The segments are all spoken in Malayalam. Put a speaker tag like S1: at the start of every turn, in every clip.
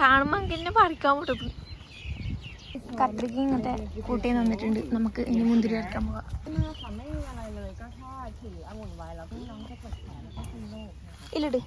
S1: കാണുമ്പോ അങ്കിളിനെ പറിക്കാൻ വിട്ടു കത്രിക ഇങ്ങനത്തെ കൂട്ടി നിന്നിട്ടുണ്ട്. നമുക്ക് ഇനി മുന്തിരി
S2: അരക്കാൻ
S1: ഇല്ലട്.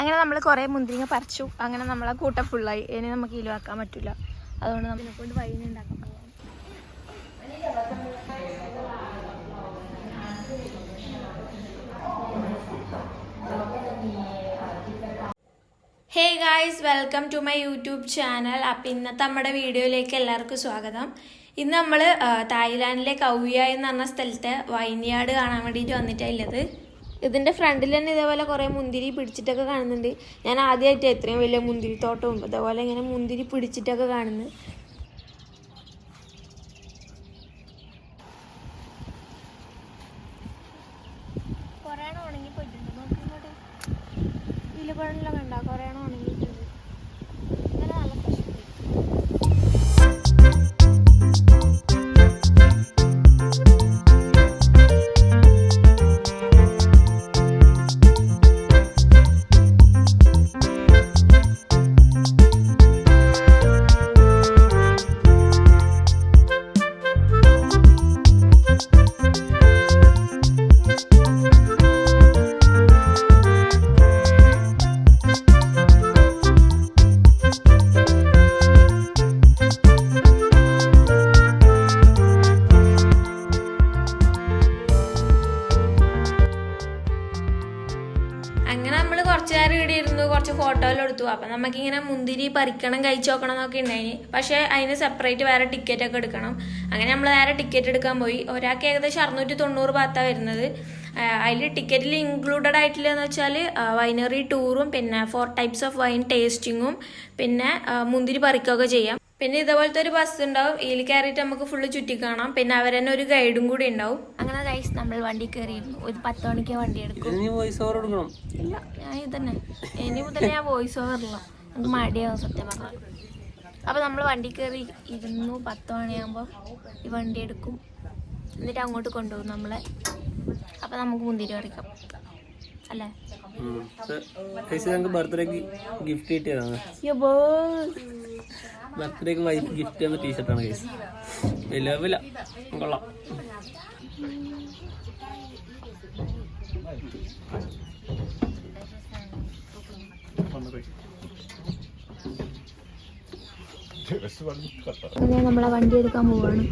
S1: അങ്ങനെ നമ്മൾ കുറേ മുന്തിരിങ്ങ പറിച്ചു. അങ്ങനെ നമ്മളെ കൂട്ടം ഫുള്ളായി ഇനി നമുക്ക് ഇലവാക്കാൻ പറ്റില്ല അതുകൊണ്ട് നമ്മളെ കൊണ്ട് വൈകുന്നേണ്ടാക്കാം hey guys welcome to my YouTube channel. അപ്പം ഇന്നത്തെ നമ്മുടെ വീഡിയോയിലേക്ക് എല്ലാവർക്കും സ്വാഗതം. ഇന്ന് നമ്മൾ തായ്ലാൻഡിലെ കൗയ എന്ന് പറഞ്ഞ സ്ഥലത്തെ വൈനിയാട് കാണാൻ വേണ്ടിയിട്ട് വന്നിട്ടുള്ളത് ഇതിന്റെ ഫ്രണ്ടിൽ തന്നെ ഇതേപോലെ കുറേ മുന്തിരി പിടിച്ചിട്ടൊക്കെ കാണുന്നുണ്ട്. ഞാൻ ആദ്യമായിട്ട് എത്രയും വലിയ മുന്തിരി തോട്ടവും അതേപോലെ ഇങ്ങനെ മുന്തിരി പിടിച്ചിട്ടൊക്കെ കാണുന്നു കുറേ ഉണങ്ങി പോയിട്ടുണ്ട് നോക്കി ഇങ്ങോട്ട്. ഇലപഴമെല്ലാം കണ്ട നമുക്കിങ്ങനെ മുന്തിരി പറിക്കണം കഴിച്ചു നോക്കണം എന്നൊക്കെ ഉണ്ടായിന് പക്ഷേ അതിന് സെപ്പറേറ്റ് വേറെ ടിക്കറ്റ് ഒക്കെ എടുക്കണം. അങ്ങനെ നമ്മൾ വേറെ ടിക്കറ്റ് എടുക്കാൻ പോയി. ഒരാൾക്ക് ഏകദേശം അറുന്നൂറ്റി തൊണ്ണൂറ് ഭാഗത്താണ് വരുന്നത്. അതിൽ ടിക്കറ്റിൽ ഇൻക്ലൂഡഡ് ആയിട്ടില്ലെന്ന് വെച്ചാൽ വൈനറി ടൂറും പിന്നെ ഫോർ ടൈപ്സ് ഓഫ് വൈൻ ടേസ്റ്റിങ്ങും പിന്നെ മുന്തിരി പറിക്കുകയൊക്കെ ചെയ്യാം. പിന്നെ ഇതേപോലത്തെ ഒരു ബസ് ഉണ്ടാവും. ഇതിൽ കയറിയിട്ട് നമുക്ക് ഫുള്ള് ചുറ്റി കാണാം. പിന്നെ അവർ തന്നെ ഒരു ഗൈഡും കൂടി ഉണ്ടാവും. അങ്ങനെ ഗൈസ് നമ്മൾ വണ്ടി കയറിയിരുന്നു ഒരു പത്ത് മണിക്ക് വണ്ടി എടുക്കും.
S3: ഇനി വോയിസ് ഓവർ കൊടുക്കണം.
S1: ഇല്ല ഞാൻ ഇതന്നെ. ഇനി മുതൽ ഞാൻ വോയിസ് ഓവർ ഇല്ല. നമുക്ക് മടിയാവും സത്യം പറഞ്ഞാൽ അപ്പോൾ നമ്മൾ വണ്ടി കയറി ഇരുന്നു. പത്ത് മണിയാകുമ്പോൾ ഈ വണ്ടി എടുക്കും. എന്നിട്ട് അങ്ങോട്ട് കൊണ്ടുപോകും നമ്മളെ. അപ്പോൾ നമുക്ക് മുന്തിരി പറിക്കാം. അല്ലേ?
S3: ബർത്ത്ഡേക്ക് ഗിഫ്റ്റ് കിട്ടിയതാണ്. ബർത്ത്ഡേക്ക് വൈഫ് ഗിഫ്റ്റ് തന്ന ടീഷർട്ടാണ് കേസ് വില കൊള്ളാം.
S1: അതെ നമ്മളെ വണ്ടി എടുക്കാൻ പോവാണ്.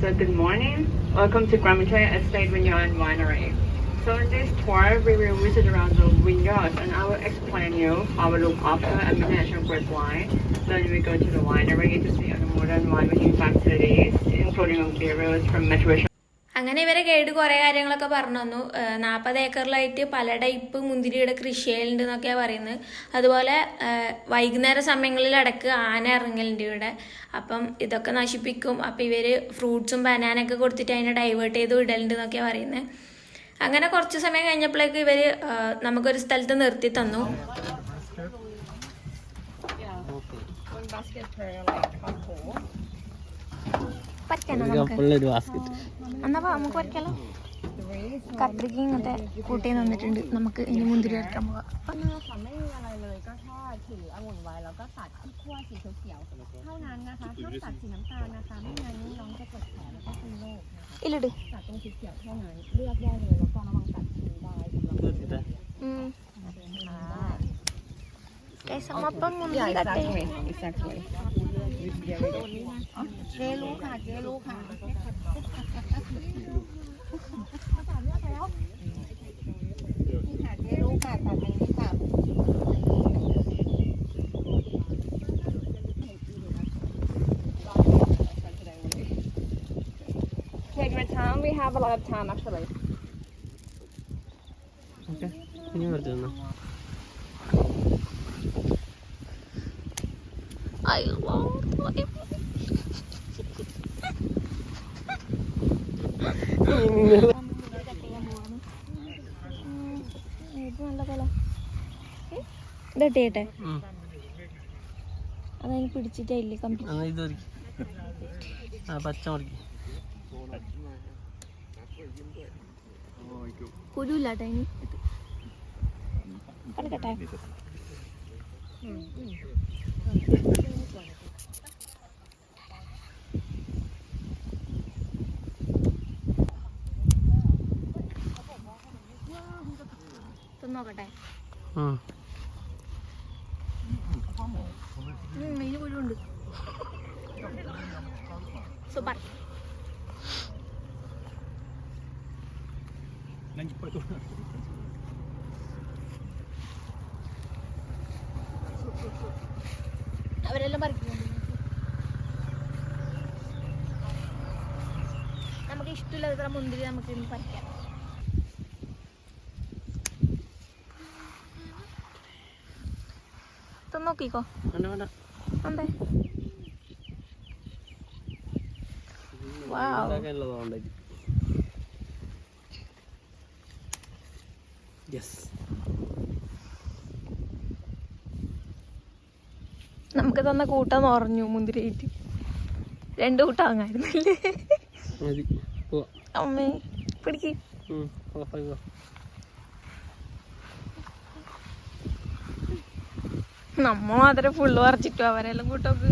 S4: So good morning. Welcome to Gramatoria Estate Vineyard and Winery. So in this tour, we will visit around the vineyards and I will explain you how we look after and manage a great wine. Then we go to the winery to see the modern winemaking facilities, including materials from maturation
S1: അങ്ങനെ ഇവരെ ഗൈഡ് കുറേ കാര്യങ്ങളൊക്കെ പറഞ്ഞു തന്നു. നാൽപ്പത് ഏക്കറിലായിട്ട് പല ടൈപ്പ് മുന്തിരിയുടെ കൃഷി ചെയ്യലുണ്ട് എന്നൊക്കെയാണ് പറയുന്നത്. അതുപോലെ വൈകുന്നേര സമയങ്ങളിൽ ഇടയ്ക്ക് ആന ഇറങ്ങലുണ്ട് ഇവിടെ. അപ്പം ഇതൊക്കെ നശിപ്പിക്കും. അപ്പം ഇവർ ഫ്രൂട്ട്സും ബനാനൊക്കെ കൊടുത്തിട്ട് അതിനെ ഡൈവേർട്ട് ചെയ്ത് വിടലുണ്ട് എന്നൊക്കെയാണ് പറയുന്നത്. അങ്ങനെ കുറച്ച് സമയം കഴിഞ്ഞപ്പോഴേക്ക് ഇവർ നമുക്കൊരു സ്ഥലത്ത് നിർത്തി തന്നു. പറ്റാനോ നമുക്ക്
S3: ഒരു ബാസ്ക്കറ്റ്
S1: എന്നാ നമുക്ക് പറിക്കാലോ. കത്രിക്ക് ഇങ്ങനത്തെ കൂട്ടി തന്നിട്ടുണ്ട് നമുക്ക് ഇനി മുന്തിരി
S2: വരയ്ക്കാൻ പോകാം
S1: ഇല്ലടി. ആ Guys, ang mapangunod yeah, exactly.
S2: Exactly. เจรู้ค่ะ เจรู้ค่ะ นี่ค่ะ เจรู้ค่ะตัดอย่างนี้ค่ะ
S4: Okay, good time. We have a lot of time actually.
S1: I long time. ഇതട്ടെ അതായത് പിടിച്ചിട്ടില്ലേ
S3: കമ്പ്ലീറ്റ്
S1: കുരുല്ലാട്ടെ ഇനി. കളിക്കട്ടെ
S3: ഉം.
S1: ഇതിന് കുരുണ്ട് സൂപ്പർ. അവരെല്ലാം പറിക്കുന്നുണ്ട് നമുക്ക് ഇഷ്ടമില്ലാത്ത മുന്തിരി നമുക്ക് ഇന്ന് പറിക്കാം നോക്കിക്കോ.
S3: യെസ്
S1: നമുക്ക് തന്ന കൂട്ടം നിറഞ്ഞു മുന്തിരിയായിട്ട് രണ്ട് കൂട്ടം വാങ്ങായിരുന്നില്ലേ
S3: മതി പോവാ.
S1: അമ്മേ പിടിക്ക്. നമ്മ മാത്രമേ ഫുള്ള് പറിച്ചിട്ടു അവരെല്ലാം കൂട്ടൊക്കെ.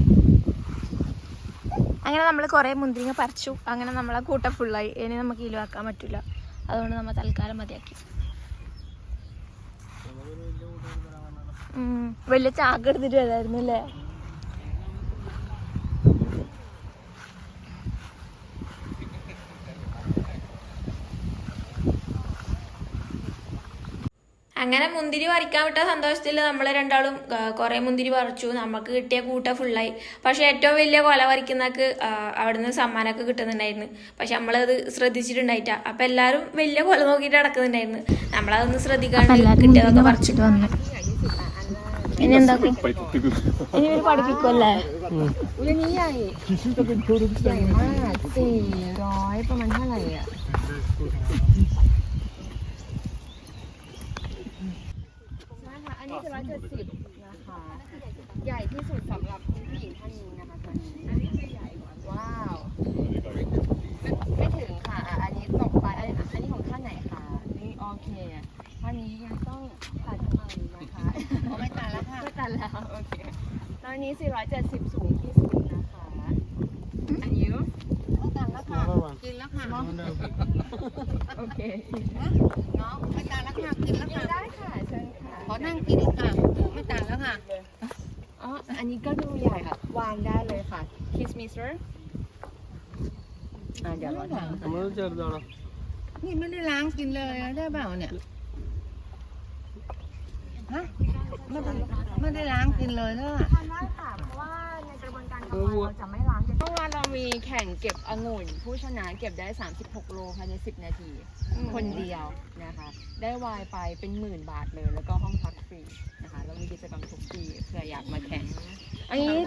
S1: അങ്ങനെ നമ്മൾ കുറേ മുന്തിരിങ്ങ പറിച്ചു. അങ്ങനെ നമ്മളെ കൂട്ടം ഫുള്ളായി ഇനി നമുക്ക് കിലോയാക്കാൻ പറ്റില്ല അതുകൊണ്ട് നമ്മൾ തൽക്കാലം മതിയാക്കി. വലിയ ചാക്ക് എടുത്തിട്ട് വരായിരുന്നു അല്ലേ? അങ്ങനെ മുന്തിരി പറിക്കാൻ വിട്ട സന്തോഷത്തിൽ നമ്മൾ രണ്ടാളും കുറേ മുന്തിരി പറിച്ചു നമുക്ക് കിട്ടിയ കൂട്ട ഫുള്ളായി പക്ഷേ ഏറ്റവും വലിയ കൊല പറിക്കുന്നക്ക് അവിടുന്ന് സമ്മാനമൊക്കെ കിട്ടുന്നുണ്ടായിരുന്നു പക്ഷെ നമ്മളത് ശ്രദ്ധിച്ചിട്ടുണ്ടായിട്ട അപ്പൊ എല്ലാരും വലിയ കൊല നോക്കിയിട്ട് നടക്കുന്നുണ്ടായിരുന്നു നമ്മളതൊന്നും ശ്രദ്ധിക്കാണ്ട് കിട്ടിയതൊക്കെ പറിച്ചിട്ട് വന്നു ഇനി
S2: ท่าไหร่อะนะคะอันนี้จะร้อยเจ็ดสิบนะคะ ใหญ่ที่สุดสำหรับคุณผู้หญิงท่านนี้นะคะตัวนี้อันนี้คือใหญ่กว่าว้าว ไม่ถึงค่ะอะ อันนี้ตกไป อันนี้อันนี้ของท่านไหนคะนี่โอเคท่านนี้ยังต้องตัดใหม่นะคะ ไม่ตัดแล้วค่ะ ไม่ตัดแล้ว โอเค ตอนนี้ 470 สูงที่สุดนะคะ อันนี้ไม่ตันแล้วค่ะ กินแล้วค่ะ โอเค
S5: น้องไม่ตานแล้วค่ะกินแล้วค่ะ
S2: ได้ค่ะ เชิญค่ะ
S5: ขอนั่งกินค่ะไม่ตานแล้วค่ะ
S2: อ๋อ อันนี้ก็ดูใหญ่ค่ะ วางได้เลยค่ะ Excuse me sir ไม่าร้อนนะไม่รู้จักด
S3: อหรอ
S5: นี่ไม่ได้ล้างกินเลยได้เปล่าเนี่ยฮะไม่ได้ไม่ได้ล้างกินเลยเนอะ
S2: กระบวนการของเราเราจะไม่ล้างเมื่อวานเรามีแข่งเก็บองุ่น ผู้ชนะเก็บได้ 36 โลภายใน 10 นาที คนเดียวนะคะ ได้วายไปเป็นหมื่นบาทเลย แล้วก็ห้องพักฟรีนะคะ เรามีกิจกรรมทุกปีเผื่ออยากมาแข่ง อันนี้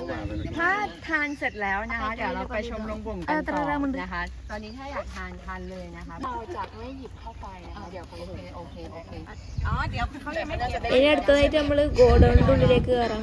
S2: ถ้าทานเสร็จแล้วนะคะ เดี๋ยวเราไปชมโรงบ่มกันต่อนะคะ ตอนนี้ถ้าอยากทานทานเลยนะคะ เราจะไม่หยิบเข้าไปนะคะ เดี๋ยวไปถึง
S5: โอเคโอเคอ๋อเดี๋ยวเขายังไม่เก็บ
S1: ഇനി അടുത്തതായിട്ട് നമ്മള് ഗോഡൌണിന്റെ ഉള്ളിലേക്ക് കയറാൻ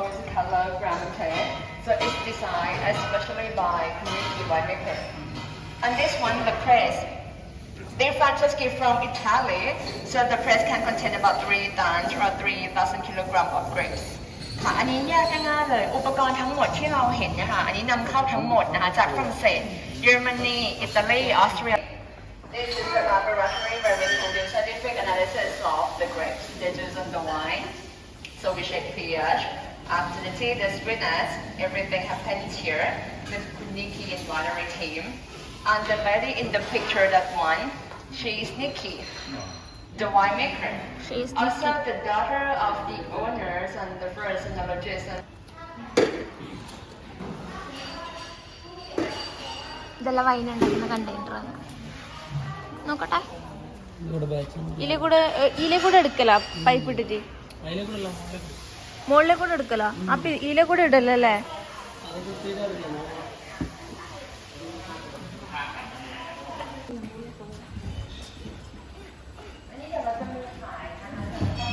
S6: designed especially by community winemaker. And this one, the press, they Franceschi from Italy, so the press can contain about 3 tons or 3,000 kilogram of grapes. ค่ะอันนี้แยกง่ายๆเลย อุปกรณ์ทั้งหมดที่เราเห็นเนะคะ อันนี้นำเข้าทั้งหมดนะคะ จากฝรั่งเศส เยอรมนี อิตาลี ออสเตรีย This is the laboratory where we can do scientific analysis of the grapes, the juice of the wine. So we check pH. After the tea, the sweetness, everything happens here with Nikki and Winery team. And the lady in the picture, that one, she is Nikki, the winemaker.
S1: She is
S6: Also the daughter of the owners and the first enologist. And
S1: ഇതെല്ലാം വൈൻ ഉണ്ടാക്കുന്ന കണ്ടെയ്നറാണ് നോക്കട്ടെ
S3: ഇവിടെ ബാച്ച്
S1: ഇതിലെ കൂടെ ഇതിലെ കൂടെ എടുക്കല പൈപ്പ് ഇട്ടിട്ട്
S3: അതിലേക്കുള്ള
S1: മുകളിലെ കൂടെ എടുക്കലോ? അപ്പൊ ഇതിലെ കൂടെ ഇടല്ലോ അല്ലേ?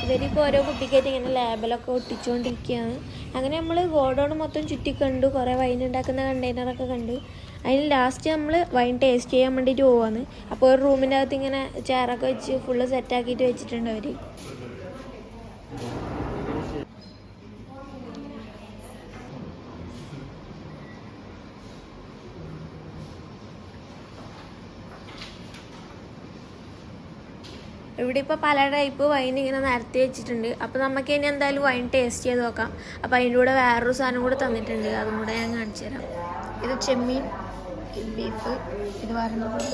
S1: ഇവരിപ്പോൾ ഓരോ കുട്ടിക്കായിട്ട് ഇങ്ങനെ ലാബിലൊക്കെ ഒട്ടിച്ചുകൊണ്ടിരിക്കുകയാണ് അങ്ങനെ നമ്മൾ ഗോഡൗൺ മൊത്തം ചുറ്റി കണ്ടു. കുറേ വൈൻ ഉണ്ടാക്കുന്ന കണ്ടെയ്നറൊക്കെ കണ്ടു. അതിന് ലാസ്റ്റ് നമ്മൾ വൈൻ ടേസ്റ്റ് ചെയ്യാൻ വേണ്ടിയിട്ട് പോവാണ്. അപ്പോൾ ഒരു റൂമിന്റെ അകത്ത് ഇങ്ങനെ ചെയറൊക്കെ വെച്ച് ഫുള്ള് സെറ്റാക്കിയിട്ട് വെച്ചിട്ടുണ്ട് അവർ ഇവിടെ ഇപ്പോൾ പല ടൈപ്പ് വൈൻ ഇങ്ങനെ നിരത്തി വെച്ചിട്ടുണ്ട്. അപ്പോൾ നമുക്ക് ഇനി എന്തായാലും വൈൻ ടേസ്റ്റ് ചെയ്ത് നോക്കാം. അപ്പോൾ അതിന്റെ കൂടെ വേറൊരു സാധനം കൂടെ തന്നിട്ടുണ്ട്. അതും കൂടെ ഞാൻ കാണിച്ചു തരാം ഇത് ചെമ്മീൻ ബീഫ് ഇത് പറയുന്നത്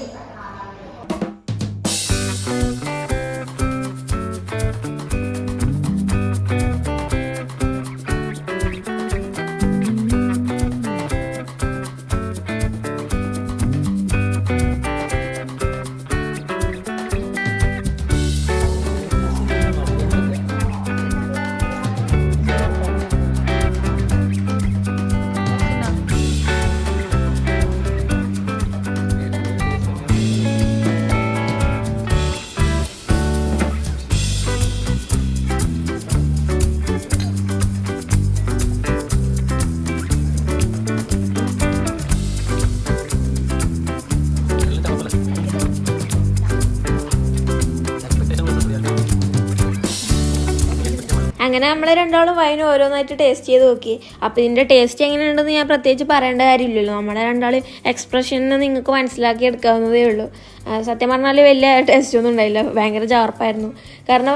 S1: അങ്ങനെ നമ്മൾ രണ്ടാളും വൈൻ ഓരോന്നായിട്ട് ടേസ്റ്റ് ചെയ്ത് നോക്കി. അപ്പോൾ ഇതിന്റെ ടേസ്റ്റ് എങ്ങനെയുണ്ടെന്ന് ഞാൻ പ്രത്യേകിച്ച് പറയേണ്ട കാര്യമില്ലല്ലോ. നമ്മളെ രണ്ടാൾ എക്സ്പ്രഷനിൽ നിങ്ങൾക്ക് മനസ്സിലാക്കി എടുക്കാവുന്നതേ ഉള്ളൂ. സത്യം പറഞ്ഞാൽ വലിയ ടേസ്റ്റ് ഒന്നും ഉണ്ടായില്ല. ഭയങ്കര ചവർപ്പായിരുന്നു. കാരണം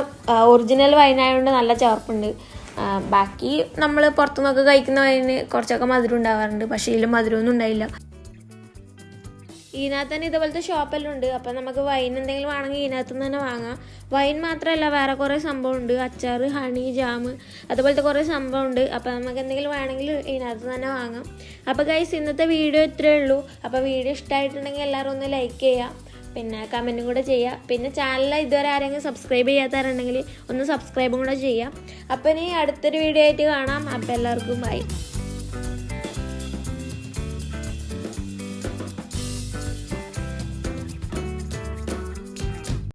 S1: ഒറിജിനൽ വൈനായതുകൊണ്ട് നല്ല ചവർപ്പുണ്ട്. ബാക്കി നമ്മൾ പുറത്തുനിന്നൊക്കെ കഴിക്കുന്ന വൈന് കുറച്ചൊക്കെ മധുരം ഉണ്ടാവാറുണ്ട്. പക്ഷേ ഇതിൽ മധുരമൊന്നും ഉണ്ടായില്ല. ഇതിനകത്ത് തന്നെ ഇതുപോലത്തെ ഷോപ്പെല്ലാം ഉണ്ട് അപ്പം നമുക്ക് വൈൻ എന്തെങ്കിലും വേണമെങ്കിൽ ഇതിനകത്ത് നിന്ന് തന്നെ വാങ്ങാം. വൈൻ മാത്രമല്ല വേറെ കുറേ സംഭവമുണ്ട്. അച്ചാർ ഹണി ജാം അതുപോലത്തെ കുറേ സംഭവമുണ്ട്. അപ്പം നമുക്ക് എന്തെങ്കിലും വേണമെങ്കിൽ ഇതിനകത്ത് തന്നെ വാങ്ങാം. അപ്പോൾ ഗൈസ് ഇന്നത്തെ വീഡിയോ ഇത്രയേ ഉള്ളൂ. അപ്പോൾ വീഡിയോ ഇഷ്ടമായിട്ടുണ്ടെങ്കിൽ എല്ലാവരും ഒന്ന് ലൈക്ക് ചെയ്യുക. പിന്നെ കമന്റും കൂടെ ചെയ്യുക. പിന്നെ ചാനൽ ഇതുവരെ ആരെങ്കിലും സബ്സ്ക്രൈബ് ചെയ്യാത്തവരുണ്ടെങ്കിൽ ഒന്ന് സബ്സ്ക്രൈബും കൂടെ ചെയ്യാം അപ്പം ഇനി അടുത്തൊരു വീഡിയോ ആയിട്ട് കാണാം. അപ്പോൾ എല്ലാവർക്കും ബൈ